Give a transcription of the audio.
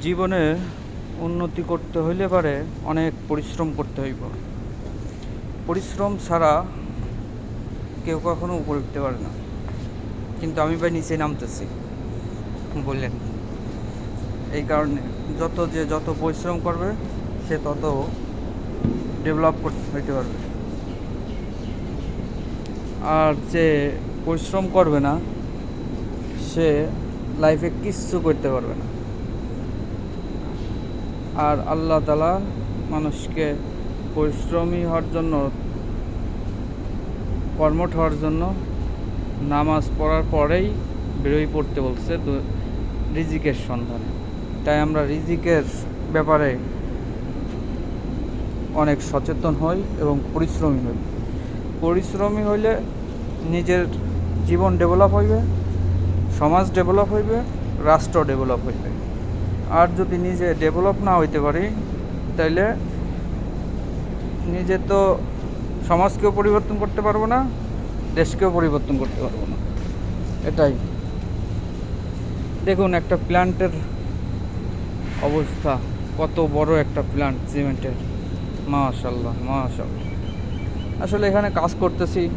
জীবনে উন্নতি করতে হইলে পারে অনেক পরিশ্রম করতে হইব। পরিশ্রম ছাড়া কেউ কখনো উপরে উঠতে পারে না। কিন্তু আমি ভাই নিচে নামতেছি, বললেন। এই কারণে যত যে যত পরিশ্রম করবে, সে তত ডেভেলপ করতে হইতে পারবে। আর যে পরিশ্রম করবে না, সে লাইফে কিচ্ছু করতে পারবে না। আর আল্লাহ তালা মানুষকে পরিশ্রমী হওয়ার জন্য, কর্মঠ হওয়ার জন্য নামাজ পড়ার পরেই বেরোই পড়তে বলছে রিজিকের সন্ধানে। তাই আমরা রিজিকের ব্যাপারে অনেক সচেতন হই এবং পরিশ্রমী হই। পরিশ্রমী হইলে নিজের জীবন ডেভেলপ হইবে, সমাজ ডেভেলপ হইবে, রাষ্ট্র ডেভেলপ হইবে। আর যদি নিজে ডেভেলপ না হইতে পারি, তাইলে নিজে তো সমাজকেও পরিবর্তন করতে পারব না, দেশকেও পরিবর্তন করতে পারব না। এটাই। দেখুন, একটা প্ল্যান্টের অবস্থা, কত বড় একটা প্ল্যান্ট সিমেন্টের মাশাল্লাহ মাশাল্লাহ আসলে এখানে কাজ করতেছি।